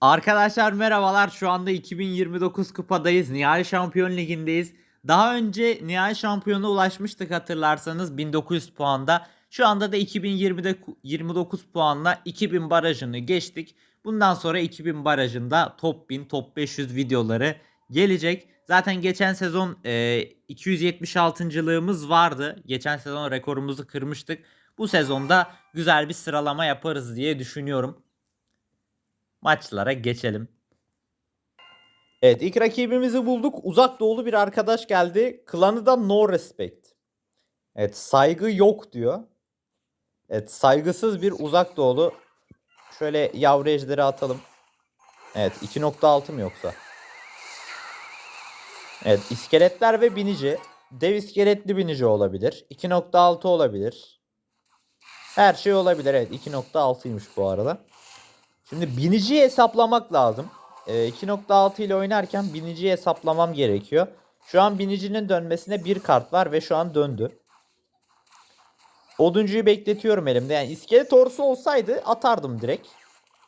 Arkadaşlar merhabalar. Şu anda 2029 kupadayız. Nihai Şampiyon Ligi'ndeyiz. Daha önce Nihai Şampiyon'a ulaşmıştık hatırlarsanız 1900 puanda. Şu anda da 2020'de ku- 29 puanla 2000 barajını geçtik. Bundan sonra 2000 barajında top 1000, top 500 videoları gelecek. Zaten geçen sezon e, 276.lığımız vardı. Geçen sezon rekorumuzu kırmıştık. Bu sezonda güzel bir sıralama yaparız diye düşünüyorum maçlara geçelim. Evet ilk rakibimizi bulduk. Uzak doğulu bir arkadaş geldi. Klanı da no respect. Evet saygı yok diyor. Evet saygısız bir uzak doğulu. Şöyle yavru ejderi atalım. Evet 2.6 mı yoksa? Evet iskeletler ve binici. Dev iskeletli binici olabilir. 2.6 olabilir. Her şey olabilir. Evet 2.6'ymış bu arada. Şimdi biniciyi hesaplamak lazım. Ee, 2.6 ile oynarken biniciyi hesaplamam gerekiyor. Şu an binicinin dönmesine bir kart var ve şu an döndü. Oduncuyu bekletiyorum elimde. Yani iskelet ordusu olsaydı atardım direkt.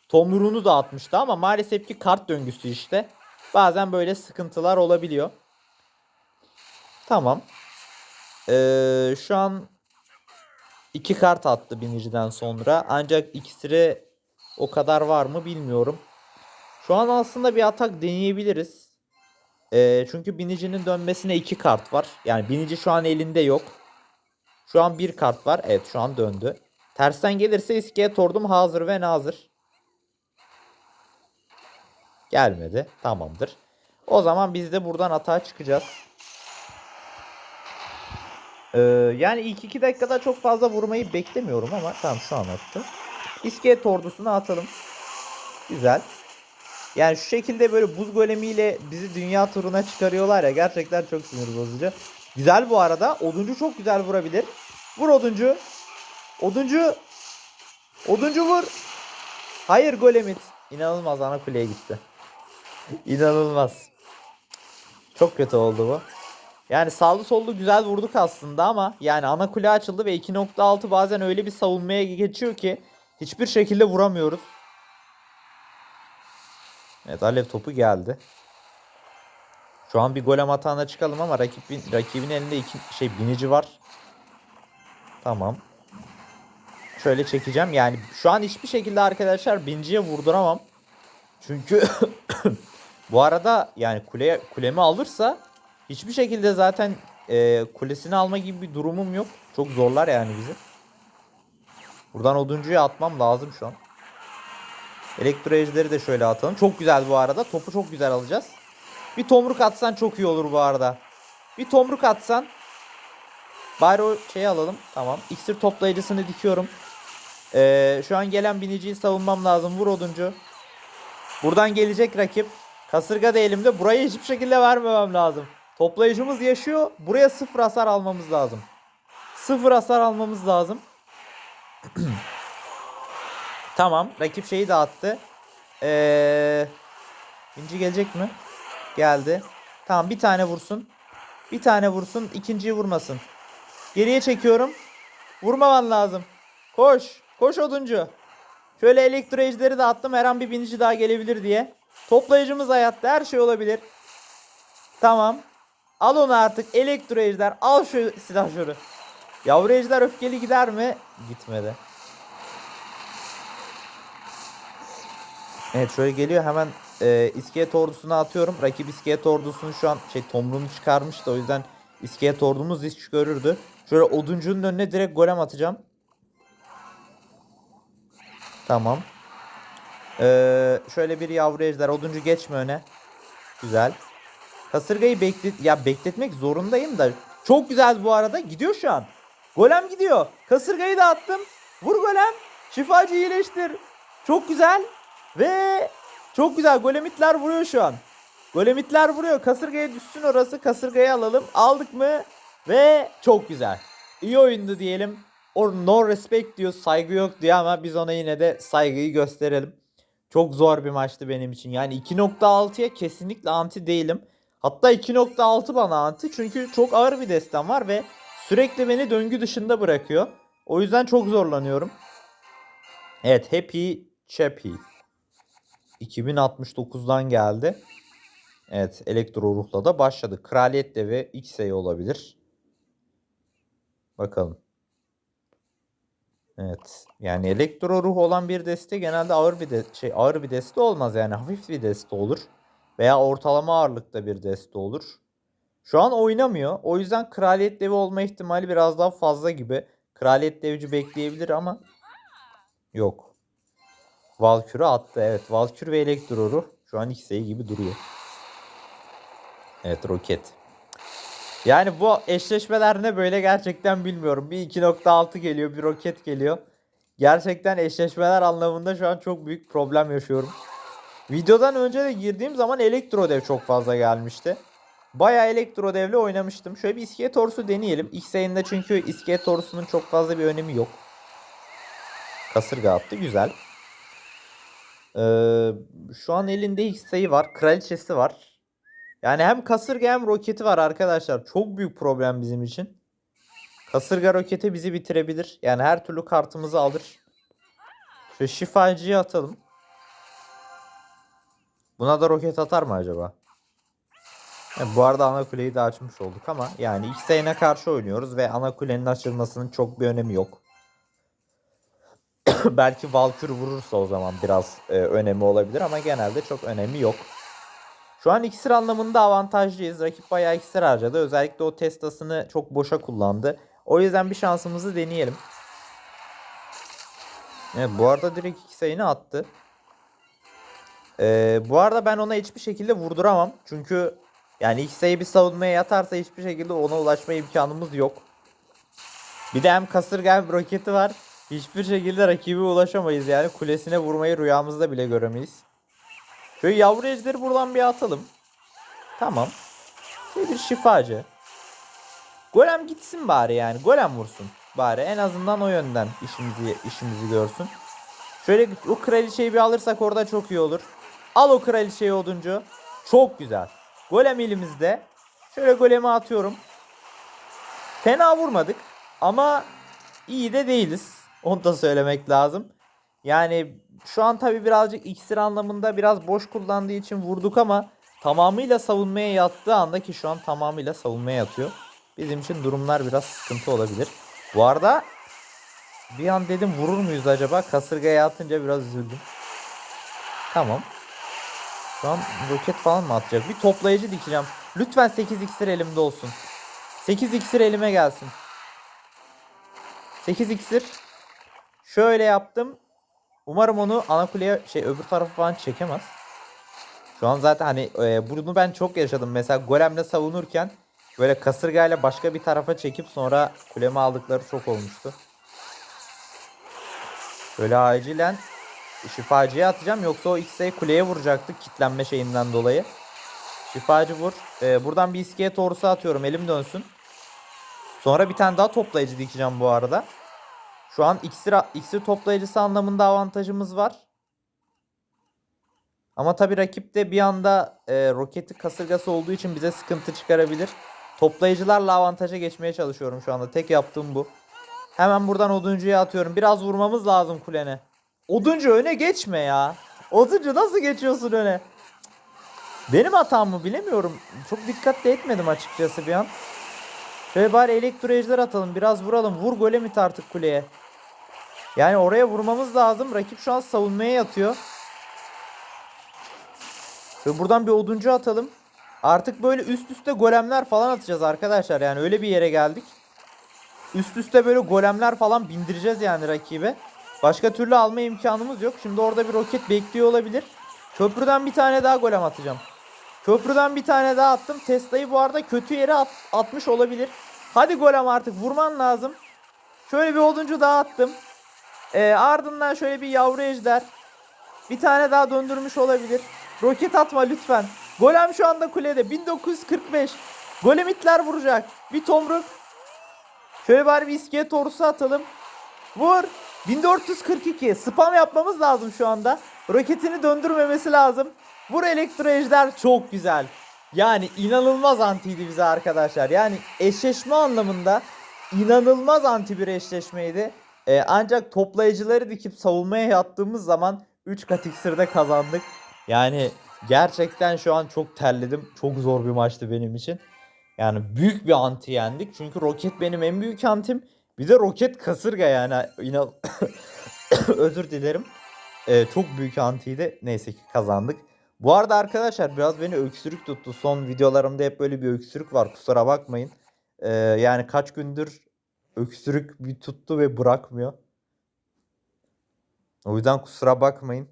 Tomruğunu da atmıştı ama maalesef ki kart döngüsü işte. Bazen böyle sıkıntılar olabiliyor. Tamam. Ee, şu an iki kart attı biniciden sonra. Ancak iksiri o kadar var mı bilmiyorum. Şu an aslında bir atak deneyebiliriz. Ee, çünkü binicinin dönmesine iki kart var. Yani binici şu an elinde yok. Şu an bir kart var. Evet şu an döndü. Tersten gelirse iskelet ordum hazır ve nazır. Gelmedi. Tamamdır. O zaman biz de buradan atağa çıkacağız. Ee, yani ilk iki dakikada çok fazla vurmayı beklemiyorum ama tamam şu an attı. İskelet ordusunu atalım. Güzel. Yani şu şekilde böyle buz golemiyle bizi dünya turuna çıkarıyorlar ya gerçekten çok sinir bozucu. Güzel bu arada. Oduncu çok güzel vurabilir. Vur oduncu. Oduncu. Oduncu vur. Hayır golemit. İnanılmaz ana kuleye gitti. İnanılmaz. Çok kötü oldu bu. Yani sağlı sollu güzel vurduk aslında ama yani ana kule açıldı ve 2.6 bazen öyle bir savunmaya geçiyor ki hiçbir şekilde vuramıyoruz. Evet alev topu geldi. Şu an bir golem hatağına çıkalım ama rakibin, rakibin elinde iki şey binici var. Tamam. Şöyle çekeceğim. Yani şu an hiçbir şekilde arkadaşlar biniciye vurduramam. Çünkü bu arada yani kuleye kulemi alırsa hiçbir şekilde zaten e, kulesini alma gibi bir durumum yok. Çok zorlar yani bizi. Buradan oduncuyu atmam lazım şu an. Elektro ejderi de şöyle atalım. Çok güzel bu arada. Topu çok güzel alacağız. Bir tomruk atsan çok iyi olur bu arada. Bir tomruk atsan. Bari o şeyi alalım. Tamam. İksir toplayıcısını dikiyorum. Ee, şu an gelen biniciyi savunmam lazım. Vur oduncu. Buradan gelecek rakip. Kasırga da elimde. Burayı hiçbir şekilde vermemem lazım. Toplayıcımız yaşıyor. Buraya sıfır hasar almamız lazım. Sıfır hasar almamız lazım. Tamam. Rakip şeyi dağıttı. Ee, İnci gelecek mi? Geldi. Tamam bir tane vursun. Bir tane vursun. ikinciyi vurmasın. Geriye çekiyorum. Vurmaman lazım. Koş. Koş oduncu. Şöyle elektro ejderi de attım. Her an bir binici daha gelebilir diye. Toplayıcımız hayatta. Her şey olabilir. Tamam. Al onu artık. Elektro ejder. Al şu silahşörü. Yavru ejder öfkeli gider mi? Gitmedi. Evet şöyle geliyor hemen e, iskelet ordusuna atıyorum. Rakip iskelet ordusunu şu an şey tomruğunu çıkarmıştı o yüzden iskelet ordumuz iş görürdü. Şöyle oduncunun önüne direkt golem atacağım. Tamam. Ee, şöyle bir yavru ejder. Oduncu geçme öne. Güzel. Kasırgayı beklet ya bekletmek zorundayım da çok güzel bu arada. Gidiyor şu an. Golem gidiyor. Kasırgayı da attım. Vur golem. Şifacı iyileştir. Çok güzel. Ve çok güzel golemitler vuruyor şu an. Golemitler vuruyor. Kasırgaya düşsün orası. Kasırgayı alalım. Aldık mı? Ve çok güzel. İyi oyundu diyelim. O no respect diyor. Saygı yok diyor ama biz ona yine de saygıyı gösterelim. Çok zor bir maçtı benim için. Yani 2.6'ya kesinlikle anti değilim. Hatta 2.6 bana anti. Çünkü çok ağır bir destem var ve sürekli beni döngü dışında bırakıyor. O yüzden çok zorlanıyorum. Evet happy chappy. 2069'dan geldi. Evet elektro ruhla da başladı. Kraliyet devi X'e olabilir. Bakalım. Evet. Yani elektro ruh olan bir deste genelde ağır bir de şey ağır bir deste olmaz yani hafif bir deste olur veya ortalama ağırlıkta bir deste olur. Şu an oynamıyor. O yüzden kraliyet devi olma ihtimali biraz daha fazla gibi. Kraliyet devci bekleyebilir ama yok. Valkür'ü attı. Evet. Valkür ve elektro ruh şu an X'e gibi duruyor. Evet roket. Yani bu eşleşmeler ne böyle gerçekten bilmiyorum. Bir 2.6 geliyor, bir roket geliyor. Gerçekten eşleşmeler anlamında şu an çok büyük problem yaşıyorum. Videodan önce de girdiğim zaman elektro dev çok fazla gelmişti. Bayağı elektro devle oynamıştım. Şöyle bir iskelet orsu deneyelim. X yayında çünkü iskelet orsunun çok fazla bir önemi yok. Kasırga attı güzel. Ee, şu an elinde sayı var. Kraliçesi var. Yani hem kasırga hem roketi var arkadaşlar. Çok büyük problem bizim için. Kasırga roketi bizi bitirebilir. Yani her türlü kartımızı alır. Şu şifacıyı atalım. Buna da roket atar mı acaba? Ha, bu arada ana kuleyi de açmış olduk ama yani sayına karşı oynuyoruz ve ana kulenin açılmasının çok bir önemi yok. Belki Valkür vurursa o zaman biraz e, önemi olabilir ama genelde çok önemi yok. Şu an iksir anlamında avantajlıyız. Rakip bayağı iksir harcadı. Özellikle o testasını çok boşa kullandı. O yüzden bir şansımızı deneyelim. Evet, bu arada direkt iki sayını attı. Ee, bu arada ben ona hiçbir şekilde vurduramam. Çünkü yani iki sayı bir savunmaya yatarsa hiçbir şekilde ona ulaşma imkanımız yok. Bir de hem kasırga hem roketi var. Hiçbir şekilde rakibe ulaşamayız yani. Kulesine vurmayı rüyamızda bile göremeyiz. Şöyle yavru ejderi buradan bir atalım. Tamam. Şöyle bir şifacı. Golem gitsin bari yani. Golem vursun bari. En azından o yönden işimizi işimizi görsün. Şöyle o kraliçeyi bir alırsak orada çok iyi olur. Al o kraliçeyi oduncu. Çok güzel. Golem elimizde. Şöyle golemi atıyorum. Fena vurmadık ama iyi de değiliz. Onu da söylemek lazım. Yani şu an tabi birazcık iksir anlamında biraz boş kullandığı için vurduk ama tamamıyla savunmaya yattığı anda ki şu an tamamıyla savunmaya yatıyor. Bizim için durumlar biraz sıkıntı olabilir. Bu arada bir an dedim vurur muyuz acaba? Kasırgaya atınca biraz üzüldüm. Tamam. Şu roket falan mı atacak? Bir toplayıcı dikeceğim. Lütfen 8 iksir elimde olsun. 8 iksir elime gelsin. 8 iksir. Şöyle yaptım. Umarım onu ana kuleye şey öbür tarafı falan çekemez. Şu an zaten hani e, bunu ben çok yaşadım. Mesela golemle savunurken böyle kasırgayla başka bir tarafa çekip sonra kulemi aldıkları çok olmuştu. Böyle acilen şifacıya atacağım yoksa o X'e kuleye vuracaktık kitlenme şeyinden dolayı. Şifacı vur. E, buradan bir iskelet ordusu atıyorum elim dönsün. Sonra bir tane daha toplayıcı dikeceğim bu arada. Şu an iksir, iksir toplayıcısı anlamında avantajımız var. Ama tabi rakip de bir anda e, roketi kasırgası olduğu için bize sıkıntı çıkarabilir. Toplayıcılarla avantaja geçmeye çalışıyorum şu anda. Tek yaptığım bu. Hemen buradan oduncuya atıyorum. Biraz vurmamız lazım kulene. Oduncu öne geçme ya. Oduncu nasıl geçiyorsun öne? Benim hatam mı bilemiyorum. Çok dikkatli etmedim açıkçası bir an. Şöyle bari elektro ejder atalım. Biraz vuralım. Vur golemit artık kuleye. Yani oraya vurmamız lazım. Rakip şu an savunmaya yatıyor. Şöyle buradan bir oduncu atalım. Artık böyle üst üste golemler falan atacağız arkadaşlar. Yani öyle bir yere geldik. Üst üste böyle golemler falan bindireceğiz yani rakibe. Başka türlü alma imkanımız yok. Şimdi orada bir roket bekliyor olabilir. Köprüden bir tane daha golem atacağım. Köprüden bir tane daha attım. Tesla'yı bu arada kötü yere at, atmış olabilir. Hadi golem artık vurman lazım. Şöyle bir oduncu daha attım. Ee, ardından şöyle bir yavru ejder. Bir tane daha döndürmüş olabilir. Roket atma lütfen. Golem şu anda kulede. 1945. Golemitler vuracak. Bir tomruk. Şöyle bari bir iskelet ordusu atalım. Vur. 1442. Spam yapmamız lazım şu anda. Roketini döndürmemesi lazım. Vur elektro ejder çok güzel. Yani inanılmaz antiydi bize arkadaşlar. Yani eşleşme anlamında inanılmaz anti bir eşleşmeydi. Ee, ancak toplayıcıları dikip savunmaya yattığımız zaman 3 kat iksirde kazandık. Yani gerçekten şu an çok terledim. Çok zor bir maçtı benim için. Yani büyük bir anti yendik. Çünkü roket benim en büyük antim. Bir de roket kasırga yani. İnan özür dilerim. Ee, çok büyük antiydi. Neyse ki kazandık. Bu arada arkadaşlar biraz beni öksürük tuttu. Son videolarımda hep böyle bir öksürük var. Kusura bakmayın. Ee, yani kaç gündür öksürük bir tuttu ve bırakmıyor. O yüzden kusura bakmayın.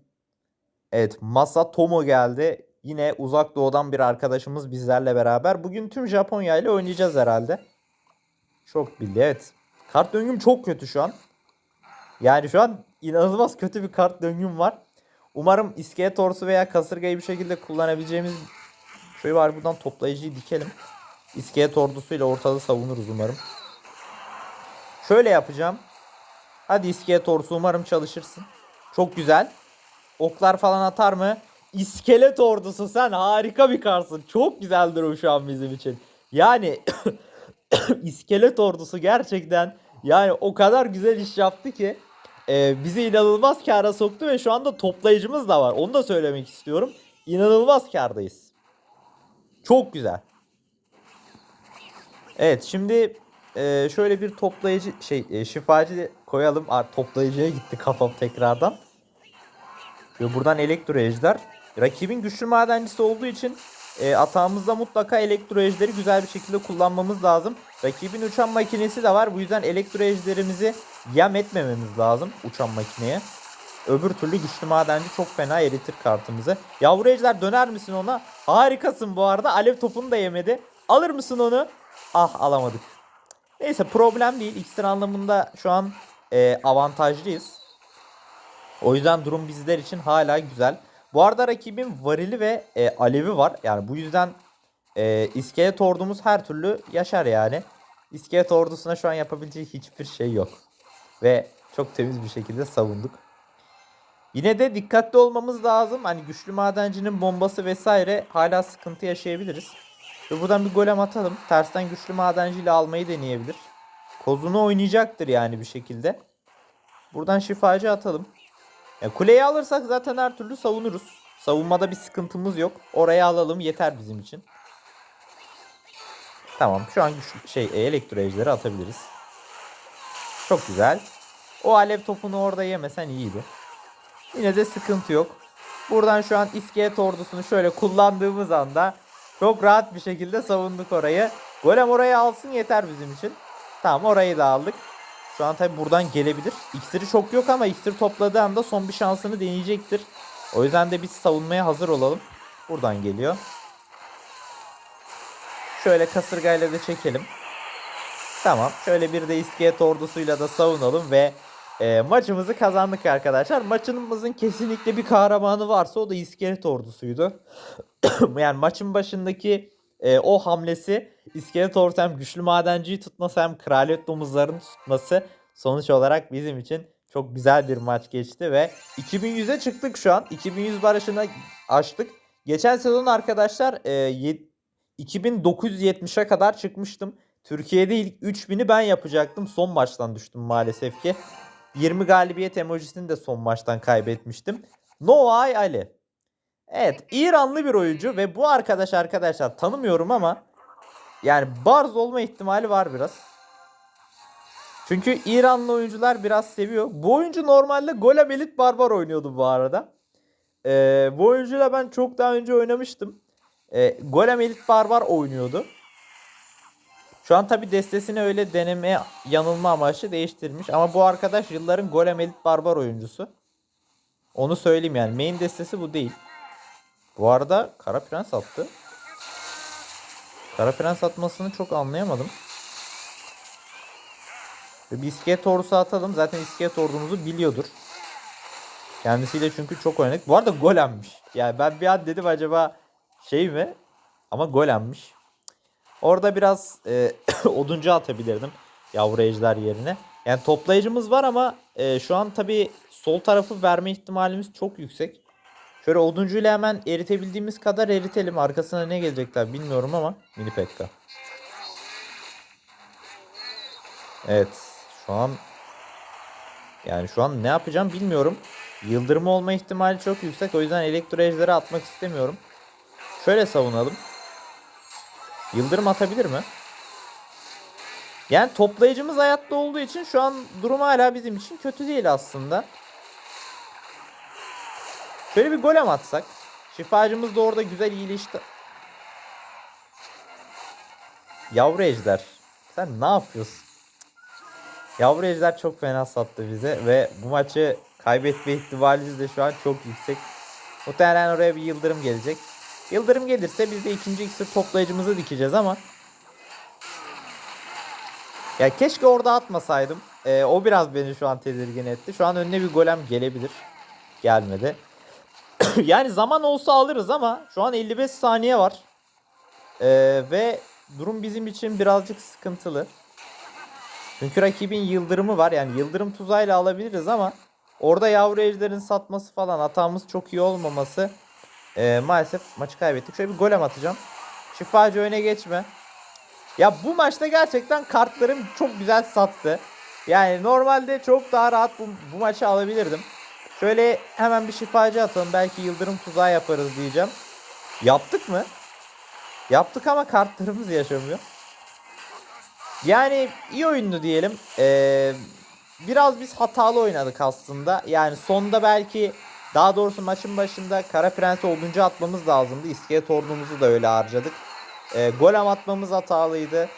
Evet Masa Tomo geldi. Yine uzak doğudan bir arkadaşımız bizlerle beraber. Bugün tüm Japonya ile oynayacağız herhalde. Çok bildi evet. Kart döngüm çok kötü şu an. Yani şu an inanılmaz kötü bir kart döngüm var. Umarım iskelet orsu veya kasırgayı bir şekilde kullanabileceğimiz şey var. Buradan toplayıcıyı dikelim. İskelet ordusuyla ortalığı savunuruz umarım. Şöyle yapacağım. Hadi iskelet ordusu umarım çalışırsın. Çok güzel. Oklar falan atar mı? İskelet ordusu sen harika bir karsın. Çok güzeldir o şu an bizim için. Yani iskelet ordusu gerçekten yani o kadar güzel iş yaptı ki e, bizi inanılmaz kâra soktu ve şu anda toplayıcımız da var. Onu da söylemek istiyorum. İnanılmaz kârdayız. Çok güzel. Evet şimdi e, şöyle bir toplayıcı şey e, şifacı koyalım. Aa, toplayıcıya gitti kafam tekrardan. Ve buradan elektro ejder. Rakibin güçlü madencisi olduğu için e, atağımızda mutlaka elektro ejderi güzel bir şekilde kullanmamız lazım. Rakibin uçan makinesi de var. Bu yüzden elektro ejderimizi yem etmememiz lazım uçan makineye. Öbür türlü güçlü madenci çok fena eritir kartımızı. Yavru ejder döner misin ona? Harikasın bu arada. Alev topunu da yemedi. Alır mısın onu? Ah alamadık. Neyse problem değil. İksir anlamında şu an e, avantajlıyız. O yüzden durum bizler için hala güzel. Bu arada rakibin varili ve e, alevi var. Yani bu yüzden e, iskelet ordumuz her türlü yaşar yani. İskelet ordusuna şu an yapabileceği hiçbir şey yok. Ve çok temiz bir şekilde savunduk. Yine de dikkatli olmamız lazım. Hani güçlü madencinin bombası vesaire hala sıkıntı yaşayabiliriz. Ve buradan bir golem atalım. Tersten güçlü madenciyle almayı deneyebilir. Kozunu oynayacaktır yani bir şekilde. Buradan şifacı atalım. Ya kuleyi alırsak zaten her türlü savunuruz. Savunmada bir sıkıntımız yok. Oraya alalım yeter bizim için. Tamam şu an güçlü, şey e, elektro ejderi atabiliriz. Çok güzel. O alev topunu orada yemesen iyiydi. Yine de sıkıntı yok. Buradan şu an iskelet ordusunu şöyle kullandığımız anda çok rahat bir şekilde savunduk orayı. Golem orayı alsın yeter bizim için. Tamam orayı da aldık. Şu an tabi buradan gelebilir. İksiri çok yok ama iksir topladığı anda son bir şansını deneyecektir. O yüzden de biz savunmaya hazır olalım. Buradan geliyor. Şöyle kasırgayla da çekelim. Tamam. Şöyle bir de iskelet ordusuyla da savunalım ve e, maçımızı kazandık arkadaşlar. Maçımızın kesinlikle bir kahramanı varsa o da iskelet ordusuydu. yani maçın başındaki e, o hamlesi iskelet hem güçlü madenciyi tutması hem kraliyet domuzlarını tutması sonuç olarak bizim için çok güzel bir maç geçti ve 2100'e çıktık şu an. 2100 barajını aştık. Geçen sezon arkadaşlar e, 2970'e kadar çıkmıştım. Türkiye'de ilk 3000'i ben yapacaktım. Son maçtan düştüm maalesef ki. 20 galibiyet emojisini de son maçtan kaybetmiştim. Noay Ali. Evet İranlı bir oyuncu ve bu arkadaş arkadaşlar tanımıyorum ama yani barz olma ihtimali var biraz. Çünkü İranlı oyuncular biraz seviyor. Bu oyuncu normalde Golem Elite Barbar oynuyordu bu arada. Ee, bu oyuncuyla ben çok daha önce oynamıştım. Ee, Golem Elite Barbar oynuyordu. Şu an tabi destesini öyle deneme yanılma amaçlı değiştirmiş. Ama bu arkadaş yılların Golem Elite Barbar oyuncusu. Onu söyleyeyim yani. Main destesi bu değil. Bu arada Kara Prens attı. Kara Prens atmasını çok anlayamadım. Bir iskelet ordusu atalım. Zaten iskelet ordumuzu biliyordur. Kendisiyle çünkü çok oynadık. Bu arada golemmiş. Yani ben bir an dedim acaba şey mi? Ama golemmiş. Orada biraz e, oduncu atabilirdim. Yavru ejder yerine. Yani toplayıcımız var ama e, şu an tabii sol tarafı verme ihtimalimiz çok yüksek. Şöyle oduncuyla hemen eritebildiğimiz kadar eritelim. Arkasına ne gelecekler bilmiyorum ama mini pekka. Evet. Şu an yani şu an ne yapacağım bilmiyorum. Yıldırım olma ihtimali çok yüksek. O yüzden elektro ejderi atmak istemiyorum. Şöyle savunalım. Yıldırım atabilir mi? Yani toplayıcımız hayatta olduğu için şu an durum hala bizim için kötü değil aslında. Şöyle bir golem atsak. Şifacımız da orada güzel iyileşti. Yavru ejder. Sen ne yapıyorsun? Yavru ejder çok fena sattı bize ve bu maçı kaybetme ihtimalimiz de şu an çok yüksek. Muhtemelen oraya bir yıldırım gelecek. Yıldırım gelirse biz de ikinci iksir toplayıcımızı dikeceğiz ama ya keşke orada atmasaydım. Ee, o biraz beni şu an tedirgin etti. Şu an önüne bir golem gelebilir. Gelmedi. yani zaman olsa alırız ama şu an 55 saniye var. Ee, ve durum bizim için birazcık sıkıntılı. Çünkü rakibin yıldırımı var. Yani yıldırım tuzağıyla alabiliriz ama orada yavru ejderin satması falan hatamız çok iyi olmaması ee, maalesef maçı kaybettik. Şöyle bir golem atacağım. Şifacı öne geçme. Ya bu maçta gerçekten kartlarım çok güzel sattı. Yani normalde çok daha rahat bu, bu maçı alabilirdim. Şöyle hemen bir şifacı atalım. Belki yıldırım tuzağı yaparız diyeceğim. Yaptık mı? Yaptık ama kartlarımız yaşamıyor. Yani iyi oyundu diyelim. Ee, biraz biz hatalı oynadık aslında. Yani sonda belki daha doğrusu maçın başında Kara Prens'i 10. atmamız lazımdı. İskelet ordumuzu da öyle harcadık. Ee, golem atmamız hatalıydı.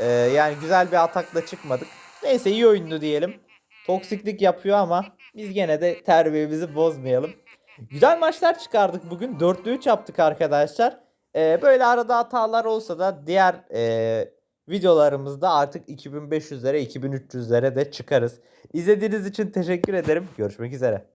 Ee, yani güzel bir atakla çıkmadık. Neyse iyi oyundu diyelim. Toksiklik yapıyor ama biz gene de terbiyemizi bozmayalım. Güzel maçlar çıkardık bugün. 4'lü 3 yaptık arkadaşlar. Ee, böyle arada hatalar olsa da diğer e, videolarımızda artık 2500'lere 2300'lere de çıkarız. İzlediğiniz için teşekkür ederim. Görüşmek üzere.